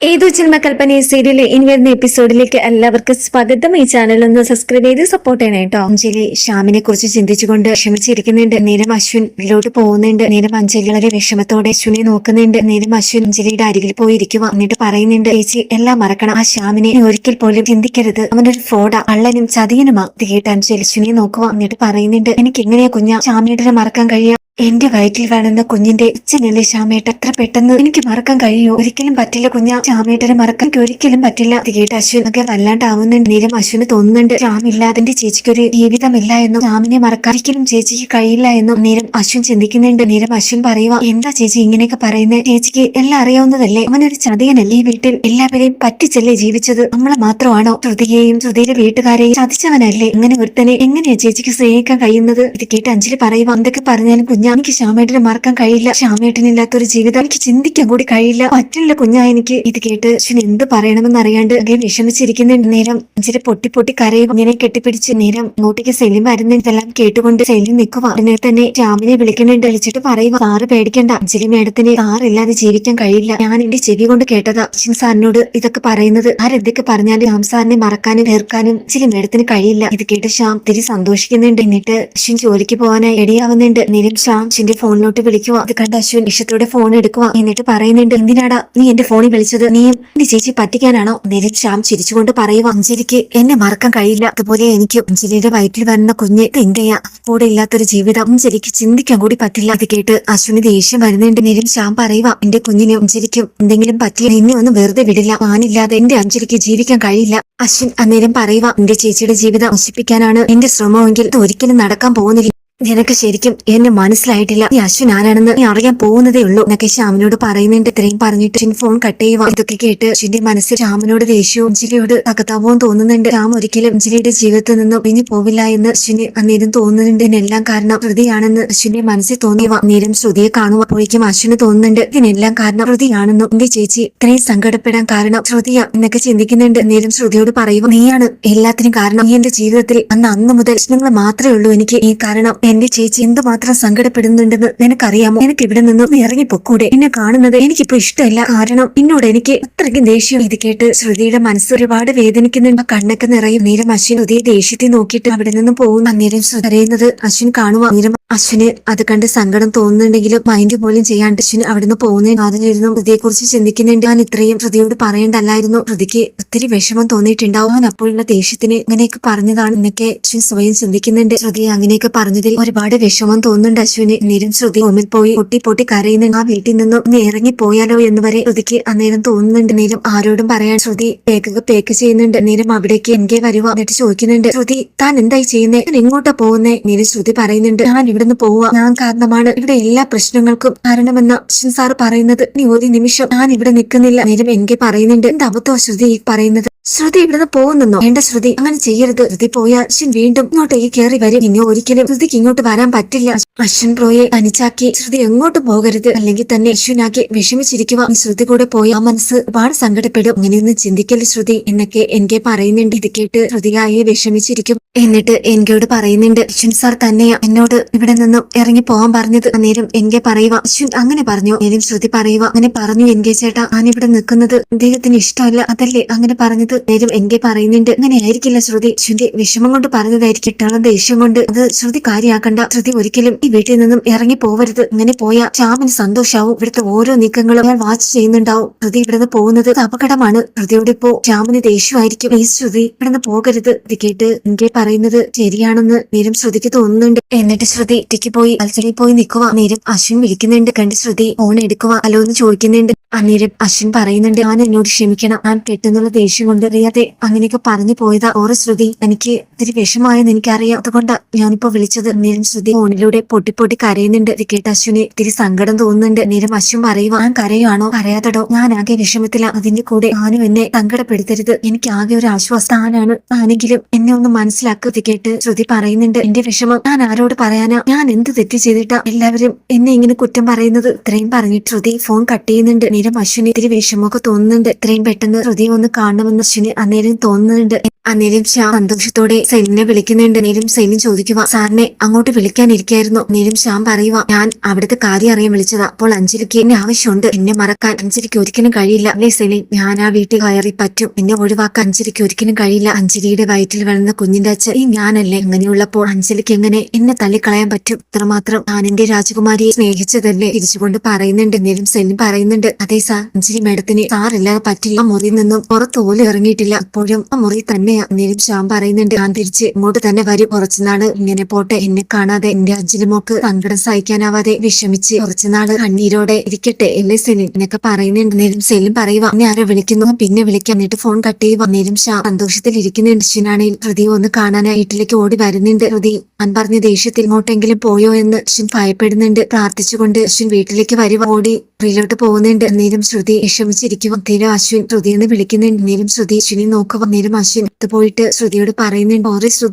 ഏതോ ജന്മകൽപ്പന സീരിയലിലെ ഇനി വരുന്ന എപ്പിസോഡിലേക്ക് എല്ലാവർക്കും സ്വാഗതം. ഈ ചാനൽ ഒന്ന് സബ്സ്ക്രൈബ് ചെയ്ത് സപ്പോർട്ട് ചെയ്യണം കേട്ടോ അഞ്ജലി ശ്യാമിനെ കുറിച്ച് ചിന്തിച്ചുകൊണ്ട് വിഷമിച്ചിരിക്കുന്നുണ്ട്. നേരം അശ്വിൻ വീട്ടിലോട്ട് പോകുന്നുണ്ട്. നേരം അഞ്ജലി വളരെ വിഷമത്തോടെ അശ്വിനെ നോക്കുന്നുണ്ട്. നേരം അശ്വിൻ അഞ്ജലിയുടെ അരികിൽ പോയിരിക്കുക എന്നിട്ട് പറയുന്നുണ്ട് ചേച്ചി എല്ലാം മറക്കണം. ആ ശ്യാമിനെ ഒരിക്കൽ പോലും ചിന്തിക്കരുത്. അവനൊരു ഫോഡ അള്ളനും ചതിയനുമാ. കേട്ട് അഞ്ജലി അശ്വിനെ നോക്കുക എന്നിട്ട് പറയുന്നുണ്ട് എനിക്ക് എങ്ങനെയാ കുഞ്ഞ? ശ്യാമിയുടെ മറക്കാൻ കഴിയാ? എന്റെ വയറ്റിൽ വേണമെന്ന കുഞ്ഞിന്റെ അച്ഛനല്ലേ ശ്യാമേട്ട എത്ര പെട്ടെന്ന് എനിക്ക് മറക്കാൻ കഴിയോ? ഒരിക്കലും പറ്റില്ല കുഞ്ഞ. ശ്യാമേട്ടനെ മറക്കാൻ ഒരിക്കലും പറ്റില്ല. അത് കേട്ട് അശ്വിനൊക്കെ വല്ലാണ്ടാവുന്നുണ്ട് നേരം അശ്വിന് തോന്നുന്നുണ്ട്. ശ്യാമില്ലാതെ എന്റെ ചേച്ചിക്ക് ഒരു ജീവിതമില്ല എന്നും ശ്യാമിനെ മറക്കാൻ ഒരിക്കലും ചേച്ചിക്ക് കഴിയില്ല എന്നും നേരം അശ്വിൻ ചിന്തിക്കുന്നുണ്ട്. നേരം അശ്വിൻ പറയുക എന്താ ചേച്ചി ഇങ്ങനെയൊക്കെ പറയുന്നത് ചേച്ചിക്ക് എല്ലാം അറിയാവുന്നതല്ലേ? അവനൊരു ചതിയനല്ലേ വീട്ടിൽ? എല്ലാവരെയും പറ്റിച്ചല്ലേ ജീവിച്ചത്? നമ്മളെ മാത്രമാണോ? ശ്രുതിയെയും ശ്രുതിയുടെ വീട്ടുകാരെയും ചതിച്ചവനല്ലേ? ഇങ്ങനെ ഒരുത്തനെ എങ്ങനെയാ ചേച്ചിക്ക് സ്നേഹിക്കാൻ കഴിയുന്നത്? ഇത് കേട്ട് അഞ്ജലി പറയുക എന്തൊക്കെ പറഞ്ഞാലും കുഞ്ഞ എനിക്ക് ശ്യാമേട്ടനെ മറക്കാൻ കഴിയില്ല. ശ്യാമേട്ടനില്ലാത്തൊരു ജീവിതം എനിക്ക് ചിന്തിക്കാൻ കൂടി കഴിയില്ല. പറ്റില്ല കുഞ്ഞാ എനിക്ക് ഇത് കേട്ട് അച്ഛൻ എന്ത് പറയണമെന്ന് അറിയാണ്ട് അങ്ങനെ വിഷമിച്ചിരിക്കുന്നുണ്ട് നേരം അഞ്ജലി പൊട്ടി പൊട്ടി കരയും. ഇങ്ങനെ കെട്ടിപ്പിടിച്ച് നേരം ഇങ്ങോട്ടേക്ക് സെലിം വരുന്ന ഇതെല്ലാം കേട്ടുകൊണ്ട് സെലിം നിൽക്കുക. അതിനെ തന്നെ ശ്യാമിനെ വിളിക്കുന്നുണ്ട്. വിളിച്ചിട്ട് പറയുക സാറ് പേടിക്കണ്ട. അഞ്ജലി മേഡത്തിന് സാറില്ലാതെ ജീവിക്കാൻ കഴിയില്ല. ഞാൻ എന്റെ ചെവി കൊണ്ട് കേട്ടതാ. അച്ഛൻ സാറിനോട് ഇതൊക്കെ പറയുന്നത് ആരെന്തൊക്കെ പറഞ്ഞാലും ശ്യാം സാറിനെ മറക്കാനും തീർക്കാനും അഞ്ജലി മേഡത്തിന് കഴിയില്ല. ഇത് കേട്ട് ശ്യാം തിരി സന്തോഷിക്കുന്നുണ്ട്. എന്നിട്ട് അശ്വിൻ ജോലിക്ക് പോകാനായി റെഡിയാവുന്നുണ്ട്. നേരം ശ്യാം അശ്വിന്റെ ഫോണിലോട്ട് വിളിക്കുക അത് കണ്ട് അശ്വിൻ ഇഷ്ടത്തോടെ ഫോൺ എടുക്കുക എന്നിട്ട് പറയുന്നുണ്ട് എന്തിനാടാ നീ എന്റെ ഫോണിൽ വിളിച്ചത്? നീ എന്റെ ചേച്ചി പറ്റിക്കാനാണോ? നേരെ ശ്യാം ചിരിച്ചുകൊണ്ട് പറയുക അഞ്ജലിക്ക് എന്നെ മറക്കാൻ കഴിയില്ല. അതുപോലെ എനിക്ക് അഞ്ജലിയുടെ വയറ്റിൽ വരുന്ന കുഞ്ഞ് എന്റെയാ കൂടെ ഇല്ലാത്തൊരു ജീവിതം. അഞ്ജലിക്ക് ചിന്തിക്കാൻ കൂടി പറ്റില്ല. അത് കേട്ട് അശ്വിന് ദേഷ്യം വരുന്നുണ്ട്. നേരം ശ്യാം പറയുക എന്റെ കുഞ്ഞിന് അഞ്ജലിക്കും എന്തെങ്കിലും പറ്റിയ എന്നെ ഒന്നും വെറുതെ വിടില്ല. ആനില്ലാതെ എന്റെ അഞ്ജലിക്ക് ജീവിക്കാൻ കഴിയില്ല. അശ്വിൻ അന്നേരം പറയുക എന്റെ ചേച്ചിയുടെ ജീവിതം നശിപ്പിക്കാനാണ് എന്റെ ശ്രമമെങ്കിൽ ഇത് ഒരിക്കലും നടക്കാൻ പോകുന്നില്ല. നിനക്ക് ശരിക്കും എന്നെ മനസ്സിലായിട്ടില്ല. നീ അശ്വിൻ ആരാണെന്ന് നീ അറിയാൻ പോകുന്നതേ ഉള്ളൂ. എന്നൊക്കെ ശ്യാമിനോട് പറയുന്നുണ്ട്. ഇത്രയും പറഞ്ഞിട്ട് അശ്വിൻ ഫോൺ കട്ട് ചെയ്യുക ഇതൊക്കെ കേട്ട് അശ്വിന്റെ മനസ്സിൽ ശ്യാമിനോട് ദേഷ്യവും അഞ്ജലിയോട് തകതാപവും തോന്നുന്നുണ്ട്. ശ്യാം ഒരിക്കലും അഞ്ജലിയുടെ ജീവിതത്തിൽ നിന്നും ഇനി പോവില്ല എന്ന് അശ്വിന് അന്നേരം തോന്നുന്നുണ്ട്. ഇതിനെല്ലാം കാരണം ശ്രുതിയാണെന്ന് അശ്വിന്റെ മനസ്സിൽ തോന്നിയവ. അന്നേരം ശ്രുതിയെ കാണുക അപ്പോഴേക്കും അശ്വിന് തോന്നുന്നുണ്ട്. ഇതിനെല്ലാം കാരണം ശ്രുതിയാണെന്നും എന്റെ ചേച്ചി ഇത്രയും സങ്കടപ്പെടാൻ കാരണം ശ്രുതിയ എന്നൊക്കെ ചിന്തിക്കുന്നുണ്ട്. അന്നേരം ശ്രുതിയോട് പറയുക നീയാണ് എല്ലാത്തിനും കാരണം. നീ എന്റെ ജീവിതത്തിൽ അന്ന് അന്ന് മുതൽ പ്രശ്നങ്ങൾ മാത്രമേ ഉള്ളൂ എനിക്ക്. ഈ കാരണം എന്റെ ചേച്ചി എന്തുമാത്രം സങ്കടപ്പെടുന്നുണ്ടെന്ന് നിനക്കറിയാമോ? എനിക്ക് ഇവിടെ നിന്ന് ഇറങ്ങിപ്പോക്കൂടെ? ഇറങ്ങി പൊക്കൂടെ എന്നെ കാണുന്നത് എനിക്കിപ്പോ ഇഷ്ടമല്ല. കാരണം എന്നോട് എനിക്ക് അത്രയ്ക്ക് ദേഷ്യം. ഇത് കേട്ട് ശ്രുതിയുടെ മനസ്സ് ഒരുപാട് വേദനിക്കുന്നുണ്ട്. കണ്ണൊക്കെ നിറയും. നീരം അശ്വിൻ ശ്രുതിയെ ദേഷ്യത്തിൽ നോക്കിയിട്ട് അവിടെ നിന്നും പോകും അന്നേരം കരയുന്നത് അശ്വിൻ കാണുക നീരം അശ്വിന് അത് കണ്ട് സങ്കടം തോന്നുന്നുണ്ടെങ്കിലും മൈൻഡ് പോലും ചെയ്യാണ്ട് അശ്വിൻ അവിടുന്ന് പോകുന്നതിന് അതിലിരുന്നു ഹൃദയെ കുറിച്ച് ചിന്തിക്കുന്നുണ്ട്. ഞാൻ ഇത്രയും ഹൃദയോട് പറയേണ്ടല്ലായിരുന്നു. ഹൃദയ്ക്ക് ഒത്തിരി വിഷമം തോന്നിയിട്ടുണ്ടാവും. അപ്പോഴുള്ള ദേഷ്യത്തിന് ഇങ്ങനെയൊക്കെ പറഞ്ഞതാണ്. എന്നൊക്കെ അശ്വിൻ സ്വയം ചിന്തിക്കുന്നുണ്ട്. ഹൃദയ അങ്ങനെയൊക്കെ പറഞ്ഞതിൽ ഒരുപാട് വിഷമം തോന്നുന്നുണ്ട് അശ്വിന്. നേരം ശ്രുതി റൂമിൽ പോയി പൊട്ടി പൊട്ടി കരയുന്ന ആ വീട്ടിൽ നിന്നും ഇറങ്ങി പോയാലോ എന്ന് വരെ ശ്രുതിക്ക് അന്നേരം തോന്നുന്നുണ്ട്. നേരം ആരോടും പറയാൻ ശ്രുതി പേക്കൊക്കെ പേക്ക് ചെയ്യുന്നുണ്ട്. നേരം അവിടേക്ക് എനിക്ക് വരുക എന്നിട്ട് ചോദിക്കുന്നുണ്ട്. ശ്രുതി താൻ എന്തായി ചെയ്യുന്നേ? ഞാൻ എങ്ങോട്ടാ പോകുന്നേ? നേരം ശ്രുതി പറയുന്നുണ്ട്. ഞാൻ ഇവിടുന്ന് പോവുക ഞാൻ കാരണമാണ് ഇവിടെ എല്ലാ പ്രശ്നങ്ങൾക്കും കാരണമെന്ന അശ്വിൻ സാർ പറയുന്നത്. നീ ഒരു നിമിഷം ഞാൻ ഇവിടെ നിൽക്കുന്നില്ല. നേരം എനിക്ക് പറയുന്നുണ്ട്. എന്റെ അബദ്ധം ശ്രുതി പറയുന്നത്? ശ്രുതി ഇവിടുന്ന് പോകുന്നെന്നോ വേണ്ട ശ്രുതി അങ്ങനെ ചെയ്യരുത്. ശ്രുതി പോയാൽ അശ്വിൻ വീണ്ടും ഇങ്ങോട്ടേക്ക് കയറി വരും. ഇനി ഒരിക്കലും ശ്രുതിക്ക് ഇങ്ങോട്ട് വരാൻ പറ്റില്ല. അശ്വിൻ പ്രോയെ തനിച്ചാക്കി ശ്രുതി എങ്ങോട്ട് പോകരുത്. അല്ലെങ്കിൽ തന്നെ അശ്വിനാക്കി വിഷമിച്ചിരിക്കുക. ശ്രുതി കൂടെ പോയി ആ മനസ്സ് ഒരുപാട് സങ്കടപ്പെടും. അങ്ങനെയൊന്നും ചിന്തിക്കൽ ശ്രുതി. എന്നൊക്കെ എനിക്ക് പറയുന്നുണ്ട്. ഇത് കേട്ട് ശ്രുതിയായി വിഷമിച്ചിരിക്കും. എന്നിട്ട് എനിക്കോട് പറയുന്നുണ്ട് അശ്വിൻ സാർ തന്നെയാ എന്നോട് ഇവിടെ നിന്നും ഇറങ്ങി പോകാൻ പറഞ്ഞത്. അന്നേരം എനിക്ക് പറയുക അശ്വിൻ അങ്ങനെ പറഞ്ഞു. നേരം ശ്രുതി പറയുക അങ്ങനെ പറഞ്ഞു എൻകെ ചേട്ടാ. ഞാൻ ഇവിടെ നിൽക്കുന്നത് അദ്ദേഹത്തിന് ഇഷ്ടമല്ല. അതല്ലേ അങ്ങനെ പറഞ്ഞത്? നേരം എനിക്ക് പറയുന്നുണ്ട് അങ്ങനെ ആയിരിക്കില്ല ശ്രുതി. അശ്വിന്റെ വിഷമം കൊണ്ട് പറഞ്ഞതായിരിക്കും. ഇട്ടാളും ദേഷ്യം കൊണ്ട് അത് ശ്രുതി കാര്യമാക്കണ്ട ശ്രുതി ഒരിക്കലും വീട്ടിൽ നിന്നും ഇറങ്ങി പോവരുത്. ഇങ്ങനെ പോയാ ശ്യാമിന് സന്തോഷാവും. ഇവിടുത്തെ ഓരോ നീക്കങ്ങളും ഞാൻ വാച്ച് ചെയ്യുന്നുണ്ടാവും. ശ്രുതി ഇവിടുന്ന് പോകുന്നത് അപകടമാണ്. ശ്രുതിയോട് ഇപ്പോ ശ്യാമിന് ദേഷ്യമായിരിക്കും. പ്ലീസ് ശ്രുതി ഇവിടുന്ന് പോകരുത്. ഇത് കേട്ട് എനിക്ക് പറയുന്നത്? ശരിയാണെന്ന് നേരം ശ്രുതിക്ക് തോന്നുന്നുണ്ട്. എന്നിട്ട് ശ്രുതി ഇറ്റയ്ക്ക് പോയി അൽച്ചടി പോയി നിൽക്കുക നേരം അശ്വിൻ വിളിക്കുന്നുണ്ട്. കണ്ട് ശ്രുതി ഫോൺ എടുക്കുക ഹലോ എന്ന് ചോദിക്കുന്നുണ്ട്. അന്നേരം അശ്വിൻ പറയുന്നുണ്ട് ഞാൻ എന്നോട് ക്ഷമിക്കണം. ഞാൻ പെട്ടെന്നുള്ള ദേഷ്യം കൊണ്ട് അറിയാതെ അങ്ങനെയൊക്കെ പറഞ്ഞു പോയതാ. ഓറ് ശ്രുതി എനിക്ക് ഇത്തിരി വിഷമായെന്ന് എനിക്കറിയാം. അതുകൊണ്ടാ ഞാനിപ്പോ വിളിച്ചത്. നേരം ശ്രുതി ഫോണിലൂടെ പൊട്ടി പൊട്ടി കരയുന്നുണ്ട്. ഇത് കേട്ട് അശ്വിന് ഇത്തിരി സങ്കടം തോന്നുന്നുണ്ട്. നേരം അശ്വിൻ പറയും ഞാൻ കരയാണോ കരയാത്തടോ. ഞാൻ ആകെ വിഷമത്തില. അതിന്റെ കൂടെ ആനും എന്നെ സങ്കടപ്പെടുത്തരുത്. എനിക്ക് ആകെ ഒരു ആശ്വാസം താനാണ് ആണെങ്കിലും എന്നെ ഒന്ന് മനസ്സിലാക്കുക കേട്ട് ശ്രുതി പറയുന്നുണ്ട്. എന്റെ വിഷമം ഞാൻ ആരോട് പറയാനാ? ഞാൻ എന്ത് തെറ്റ് ചെയ്തിട്ടാ എല്ലാവരും എന്നെ ഇങ്ങനെ കുറ്റം പറയുന്നത്? ഇത്രയും പറഞ്ഞിട്ട് ശ്രുതി ഫോൺ കട്ട് ചെയ്യുന്നുണ്ട്. നേരം അശ്വിന് ഇത്തിരി വിഷമമൊക്കെ തോന്നുന്നുണ്ട്. ഇത്രയും പെട്ടെന്ന് ശ്രുതി ഒന്ന് കാണണമെന്ന് അശ്വിന് അന്നേരം തോന്നുന്നുണ്ട്. അന്നേരം ശ്യാം സന്തോഷത്തോടെ സെലിനെ വിളിക്കുന്നുണ്ട്. നേരം സെലിൻ ചോദിക്കുക സാറിനെ അങ്ങോട്ട് വിളിക്കാനിരിക്കായിരുന്നു. നേരം ശ്യാം പറയുക ഞാൻ അവിടുത്തെ കാര്യം അറിയാൻ വിളിച്ചതാ. അപ്പോൾ അഞ്ജലിക്ക് എന്നെ ആവശ്യമുണ്ട്. എന്നെ മറക്കാൻ അഞ്ജലിക്ക് ഒരിക്കലും കഴിയില്ല. അല്ലേ സെലിൻ ഞാൻ ആ വീട്ടിൽ കയറി പറ്റും. എന്നെ ഒഴിവാക്കാൻ അഞ്ജലിക്ക് ഒരിക്കലും കഴിയില്ല. അഞ്ജലിയുടെ വയറ്റിൽ വളർന്ന കുഞ്ഞിന്റെ അച്ഛൻ ഈ ഞാനല്ലേ. അങ്ങനെയുള്ളപ്പോൾ അഞ്ജലിക്ക് എങ്ങനെ എന്നെ തള്ളിക്കളയാൻ പറ്റും? ഇത്രമാത്രം ഞാൻ എന്റെ രാജകുമാരിയെ സ്നേഹിച്ചതല്ലേ? തിരിച്ചുകൊണ്ട് പറയുന്നുണ്ട്. നേരം സെലിൻ പറയുന്നുണ്ട് അതേ സാർ അഞ്ജലി മേഡത്തിന് സാറില്ലാതെ പറ്റില്ല. മുറിയിൽ നിന്നും പുറത്ത് പോലും ഇറങ്ങിയിട്ടില്ല. അപ്പോഴും ആ മുറി തന്നെയാ നേരം ശ്യാം പറയുന്നുണ്ട്. ഞാൻ തിരിച്ച് ഇങ്ങോട്ട് തന്നെ വരും. കുറച്ചുനാൾ ഇങ്ങനെ പോട്ടെ. എന്നെ കാണാതെ എന്റെ അഞ്ജലിമോക്ക് സങ്കടം സഹിക്കാനാവാതെ വിഷമിച്ച് കുറച്ചുനാൾ കണ്ണീരോടെ ഇരിക്കട്ടെ. അല്ലേ സെലിൻ? എന്നൊക്കെ പറയുന്നുണ്ട്. നേരം സെലിൻ പറയുക എന്നെ ആരോ വിളിക്കുന്നു? പിന്നെ വിളിക്കാം. എന്നിട്ട് ഫോൺ കട്ട് ചെയ്യുക നേരം ഷാ സന്തോഷത്തിൽ ഇരിക്കുന്നുണ്ട് ഷിനാണെങ്കിൽ ഹൃദി ഒന്ന് കാണാനായി വീട്ടിലേക്ക് ഓടി വരുന്നുണ്ട്. ഹൃദി ഞാൻ പറഞ്ഞ ദേഷ്യത്തിൽ ഇങ്ങോട്ടെങ്കിലും പോയോ എന്ന് അശ്വിൻ ഭയപ്പെടുന്നുണ്ട്. പ്രാർത്ഥിച്ചുകൊണ്ട് അശ്വിൻ വീട്ടിലേക്ക് വരുവ. ഓടി മുറിയിലോട്ട് പോകുന്നുണ്ട്. നേരം ശ്രുതി വിഷമിച്ചിരിക്കും നേരം അശ്വിൻ ശ്രുതി എന്ന് വിളിക്കുന്നുണ്ട്. നേരം ശ്രുതി അശ്വിനെ നോക്കുക നേരം അശ്വിൻ അടുത്ത് പോയിട്ട് ശ്രുതിയോട് പറയുന്നുണ്ട്. ഓറെ ശ്രുതി